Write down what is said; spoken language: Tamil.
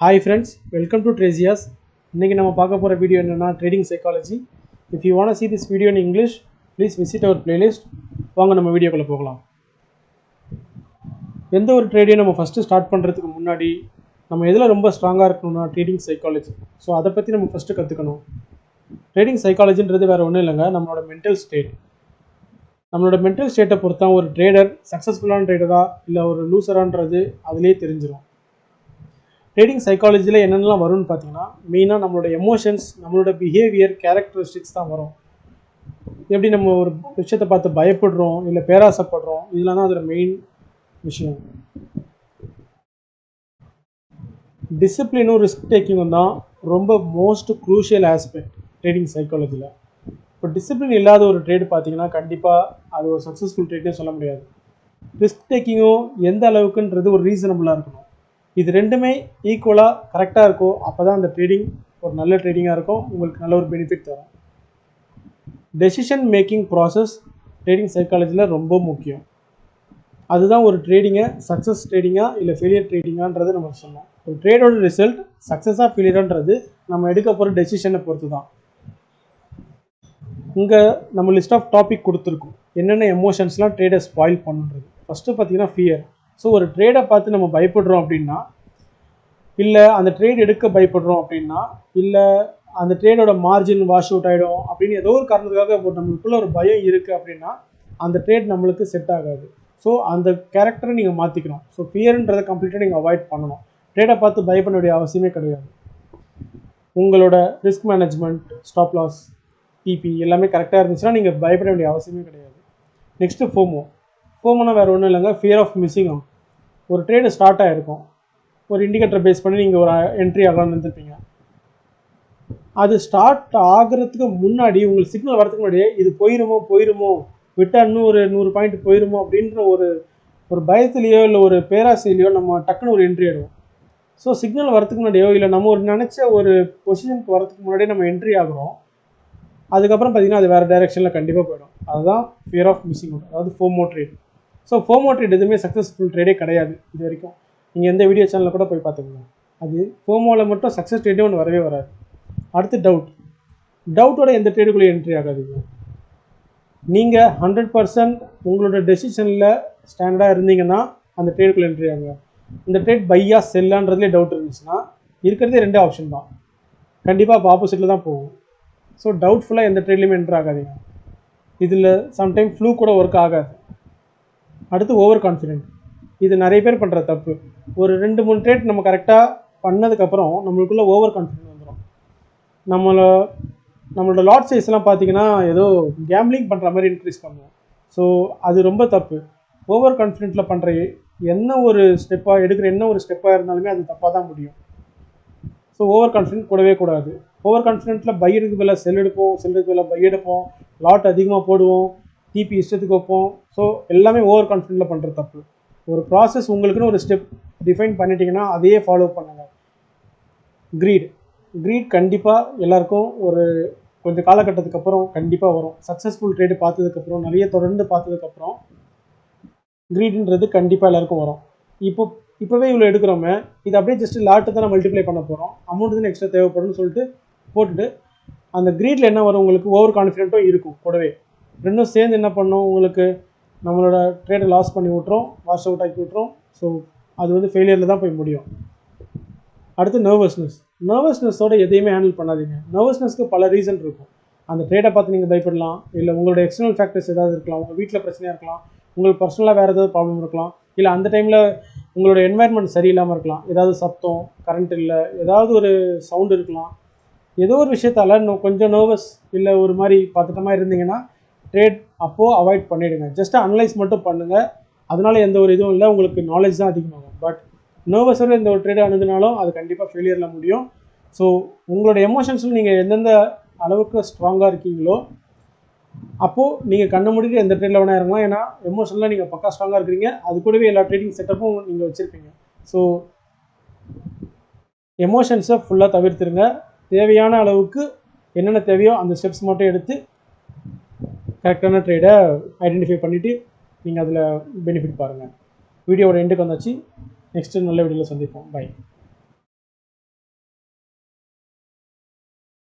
ஹாய் ஃப்ரெண்ட்ஸ் வெல்கம் டு ட்ரேசியாஸ் இன்றைக்கி நம்ம பார்க்க போகிற வீடியோ என்னென்னா trading psychology if you want see this video in English please visit our playlist வாங்க நம்ம வீடியோக்குள்ளே போகலாம். எந்த ஒரு ட்ரேடையும் நம்ம ஃபஸ்ட்டு ஸ்டார்ட் பண்ணுறதுக்கு முன்னாடி நம்ம எதில் ரொம்ப ஸ்ட்ராங்காக இருக்கணும்னா ட்ரேடிங் சைக்காலஜி ஸோ அதை பற்றி நம்ம ஃபஸ்ட்டு கற்றுக்கணும் ட்ரேடிங் சைக்காலஜின்றது வேறு ஒன்றும் இல்லைங்க நம்மளோட மென்டல் ஸ்டேட் நம்மளோட மென்டல் ஸ்டேட்டை பொறுத்தா ஒரு ட்ரேடர் சக்ஸஸ்ஃபுல்லான ட்ரேடரா இல்லை ஒரு லூசரான்றது அதுலேயே தெரிஞ்சிடும் ட்ரேடிங் சைக்காலஜியில் என்னென்னலாம் வரும்னு பார்த்தீங்கன்னா மெயினாக நம்மளோட எமோஷன்ஸ் நம்மளோட பிஹேவியர் கேரக்டரிஸ்டிக்ஸ் தான் வரும். எப்படி நம்ம ஒரு விஷயத்தை பார்த்து பயப்படுறோம் இல்லை பேராசைப்படுறோம் இதெல்லாம் தான் அதோட மெயின் விஷயம். டிசிப்ளினும் ரிஸ்க் டேக்கிங்கும் தான் ரொம்ப மோஸ்ட் க்ரூஷியல் ஆஸ்பெக்ட் ட்ரேடிங் சைக்காலஜியில் இப்போ டிசிப்ளின் இல்லாத ஒரு ட்ரேடு பார்த்தீங்கன்னா கண்டிப்பாக அது ஒரு சக்ஸஸ்ஃபுல் ட்ரேட்னே சொல்ல முடியாது. ரிஸ்க் டேக்கிங்கும் எந்த அளவுக்குன்றது ஒரு ரீசனபுளாக இருக்கணும். இது ரெண்டுமே ஈக்குவலாக கரெக்டாக இருக்கும் அப்போ தான் அந்த ட்ரேடிங் ஒரு நல்ல ட்ரேடிங்காக இருக்கும். உங்களுக்கு நல்ல ஒரு பெனிஃபிட் தரும். டெசிஷன் மேக்கிங் ப்ராசஸ் ட்ரேடிங் சைக்காலஜியில் ரொம்ப முக்கியம். அதுதான் ஒரு ட்ரேடிங்கை சக்ஸஸ் ட்ரேடிங்காக இல்லை ஃபெயிலியர் ட்ரேடிங்கான்றது நம்ம சொன்னோம். ஒரு ட்ரேடோட ரிசல்ட் சக்ஸஸாக ஃபெயிலியரான்றது நம்ம எடுக்க போகிற டெசிஷனை பொறுத்து தான் இங்கே நம்ம லிஸ்ட் ஆஃப் டாபிக் கொடுத்துருக்கோம். என்னென்ன எமோஷன்ஸ்லாம் ட்ரேடை ஸ்பாயில் பண்ணுன்றது. ஃபஸ்ட்டு பார்த்தீங்கன்னா ஃபியர் ஸோ ஒரு ட்ரேடை பார்த்து நம்ம பயப்படுறோம் அப்படின்னா இல்லை அந்த ட்ரேட் எடுக்க பயப்படுறோம் அப்படின்னா இல்லை அந்த ட்ரேடோட மார்ஜின் வாஷ் அவுட் ஆகிடும் அப்படின்னு ஏதோ ஒரு காரணத்துக்காக இப்போ நம்மளுக்குள்ள ஒரு பயம் இருக்குது அப்படின்னா அந்த ட்ரேட் நம்மளுக்கு செட் ஆகாது. ஸோ அந்த கேரக்டரை நீங்கள் மாற்றிக்கணும் ஸோ ஃபியர்ன்றதை கம்ப்ளீட்டாக நீங்கள் அவாய்ட் பண்ணணும். ட்ரேடை பார்த்து பயப்பட வேண்டிய அவசியமே கிடையாது. உங்களோட risk management stop loss TP எல்லாமே கரெக்டாக இருந்துச்சுன்னா நீங்கள் பயப்பட வேண்டிய அவசியமே கிடையாது. நெக்ஸ்ட்டு ஃபோமோ ஃபோமோனா வேறு ஒன்றும் இல்லைங்க. ஃபியர் ஆஃப் மிஸ்ஸிங் ஒரு ட்ரேடு ஸ்டார்ட் ஆகிருக்கும் ஒரு இண்டிகேட்டர் பேஸ் பண்ணி நீங்கள் ஒரு என்ட்ரி ஆகலாம்னு இருந்திருப்பீங்க அது ஸ்டார்ட் ஆகிறதுக்கு முன்னாடி உங்களுக்கு சிக்னல் வரதுக்கு முன்னாடியே இது போயிருமோ போயிருமோ விட்டால் இன்னும் ஒரு நூறு பாயிண்ட் போயிருமோ அப்படின்ற ஒரு ஒரு பயத்துலேயோ இல்லை ஒரு பேராசையிலையோ நம்ம டக்குன்னு ஒரு என்ட்ரி ஆகிடுவோம் ஸோ சிக்னல் வரதுக்கு முன்னாடியோ இல்லை நம்ம ஒரு நினச்ச ஒரு பொசிஷனுக்கு வரதுக்கு முன்னாடியே நம்ம என்ட்ரி ஆகுறோம். அதுக்கப்புறம் பார்த்தீங்கன்னா அது வேறு டைரெக்ஷனில் கண்டிப்பாக போயிடும். அதுதான் ஃபியர் ஆஃப் மிஸ்ஸிங் அதாவது FOMO trade so FOMO trade எதுவுமே சக்ஸஸ்ஃபுல் ட்ரேடே கிடையாது இது வரைக்கும். நீங்கள் எந்த வீடியோ சேனலில் கூட போய் பார்த்துக்கோங்க. அது ஃபோமோவில் மட்டும் சக்ஸஸ் ட்ரேடே ஒன்று வரவே வராது. அடுத்து டவுட் டவுட்டோட எந்த ட்ரேடுக்குள்ளே என்ட்ரி ஆகாதீங்க. நீங்கள் ஹண்ட்ரட் பர்சன்ட் உங்களோட டெசிஷனில் ஸ்டாண்டர்டாக இருந்தீங்கன்னா அந்த ட்ரேடுக்குள்ளே என்ட்ரி ஆகுங்க. இந்த ட்ரேட் பையா செல்லான்றதுலேயே டவுட் இருந்துச்சுன்னா இருக்கிறதே ரெண்டே ஆப்ஷன் தான். கண்டிப்பாக இப்போ ஆப்போசிட்டில் தான் போகும். ஸோ டவுட்ஃபுல்லாக எந்த ட்ரேட்லையுமே என்ட்ரு ஆகாதீங்க. இதில் சம்டைம் ஃப்ளூ கூட ஒர்க் ஆகாது. அடுத்து ஓவர் கான்ஃபிடென்ட் இது நிறைய பேர் பண்ணுற தப்பு. ஒரு ரெண்டு மூணு ட்ரேட் நம்ம கரெக்டாக பண்ணதுக்கப்புறம் நம்மளுக்குள்ளே ஓவர் கான்ஃபிடென்ட் வந்துடும் நம்மளை நம்மளோட லாட் சைஸ்லாம் பார்த்தீங்கன்னா ஏதோ கேம்லிங் பண்ணுற மாதிரி இன்க்ரீஸ் பண்ணுவோம் ஸோ அது ரொம்ப தப்பு. ஓவர் கான்ஃபிடென்ட்டில் பண்ணுற என்ன ஒரு ஸ்டெப்பாக எடுக்கிற என்ன ஒரு ஸ்டெப்பாக இருந்தாலுமே அது தப்பாக தான் முடியும். ஸோ ஓவர் கான்ஃபிடென்ட் கூடவே கூடாது. ஓவர் கான்ஃபிடென்ட்டில் பை எடுக்க பதிலாக செல் எடுப்போம் செல் எடுக்க பதிலாக பை எடுப்போம். லாட் அதிகமாக போடுவோம். டிபி இஷ்டத்துக்கு வைப்போம். ஸோ எல்லாமே ஓவர் கான்ஃபிடென்ட்டில் பண்ணுற தப்பு. ஒரு ப்ராசஸ் உங்களுக்குன்னு ஒரு ஸ்டெப் டிஃபைன் பண்ணிட்டீங்கன்னா அதையே ஃபாலோ பண்ணுங்கள் க்ரீட் க்ரீட் கண்டிப்பாக எல்லாருக்கும் ஒரு கொஞ்சம் காலகட்டத்துக்கு அப்புறம் கண்டிப்பாக வரும். சக்ஸஸ்ஃபுல் ட்ரேடு பார்த்ததுக்கப்புறம் நிறைய தொடர்ந்து பார்த்ததுக்கப்புறம் க்ரீடுன்றது கண்டிப்பாக எல்லாருக்கும் வரும். இப்போ இப்போவே இவ்வளோ எடுக்கிறோமே இது அப்படியே ஜஸ்ட் லாட்டு தான் மல்டிப்ளை பண்ண போகிறோம் அமௌண்ட் தான் எக்ஸ்ட்ரா தேவைப்படும்னு சொல்லிட்டு போட்டுட்டு அந்த க்ரீடில் என்ன வரும் உங்களுக்கு? ஓவர் கான்ஃபிடென்ட்டும் இருக்கும் கூடவே. ரெண்டும் சேர்ந்து என்ன பண்ணும்? உங்களுக்கு நம்மளோட ட்ரேடை லாஸ் பண்ணி விட்றோம் வாஷ் அவுட் ஆக்கி விட்றோம் ஸோ அது வந்து ஃபெயிலியரில் தான் போய் முடியும். அடுத்து நர்வஸ்னஸ் நர்வஸ்னஸோட எதையுமே ஹேண்டில் பண்ணாதீங்க. நர்வஸ்னஸ்க்கு பல ரீசன் இருக்கும். அந்த ட்ரேடை பார்த்து நீங்கள் பயப்படலாம். இல்லை உங்களோட எக்ஸ்டர்னல் ஃபேக்டர்ஸ் ஏதாவது இருக்கலாம். உங்கள் வீட்டில் பிரச்சனையாக இருக்கலாம். உங்களுக்கு பர்சனலாக வேறு ஏதாவது ப்ராப்ளம் இருக்கலாம். இல்லை அந்த டைமில் உங்களோட என்வாயன்மெண்ட் சரியில்லாமல் இருக்கலாம். ஏதாவது சத்தம் கரண்ட் இல்லை ஏதாவது ஒரு சவுண்டு இருக்கலாம். ஏதோ ஒரு விஷயத்தால் இன்னும் கொஞ்சம் நர்வஸ் இல்லை ஒரு மாதிரி பதட்டமாக இருந்தீங்கன்னா ட்ரேட் அப்போது அவாய்ட் பண்ணிவிடுங்க ஜஸ்ட்டு அனலைஸ் மட்டும் பண்ணுங்கள் அதனால் எந்த ஒரு இதுவும் இல்லை. உங்களுக்கு நாலேஜ் தான் அதிகமாகும். பட் நர்வஸோட எந்த ஒரு ட்ரேட் அணுகுனாலும் அது கண்டிப்பாக ஃபெயிலியரில் முடியும். ஸோ உங்களோட எமோஷன்ஸில் நீங்கள் எந்தெந்த அளவுக்கு ஸ்ட்ராங்காக இருக்கீங்களோ அப்போது நீங்கள் கண்ண முடிக்கிற எந்த ட்ரேடில் வேணால் இறங்கலாம். ஏன்னா எமோஷனலாக நீங்கள் பக்கா ஸ்ட்ராங்காக இருக்கிறீங்க. அது கூடவே எல்லா ட்ரேடிங் செட்டப்பும் நீங்கள் வச்சுருப்பீங்க. ஸோ எமோஷன்ஸை ஃபுல்லாக தவிர்த்துருங்க. தேவையான அளவுக்கு என்னென்ன தேவையோ அந்த ஸ்டெப்ஸ் மட்டும் எடுத்து கரெக்டான ட்ரேடை ஐடென்டிஃபை பண்ணிவிட்டு நீங்கள் அதில் பெனிஃபிட் பாருங்கள் வீடியோவோட எண்டுக்கு வந்தாச்சு. நெக்ஸ்ட்டு நல்ல வீடியோவில் சந்திப்போம். பை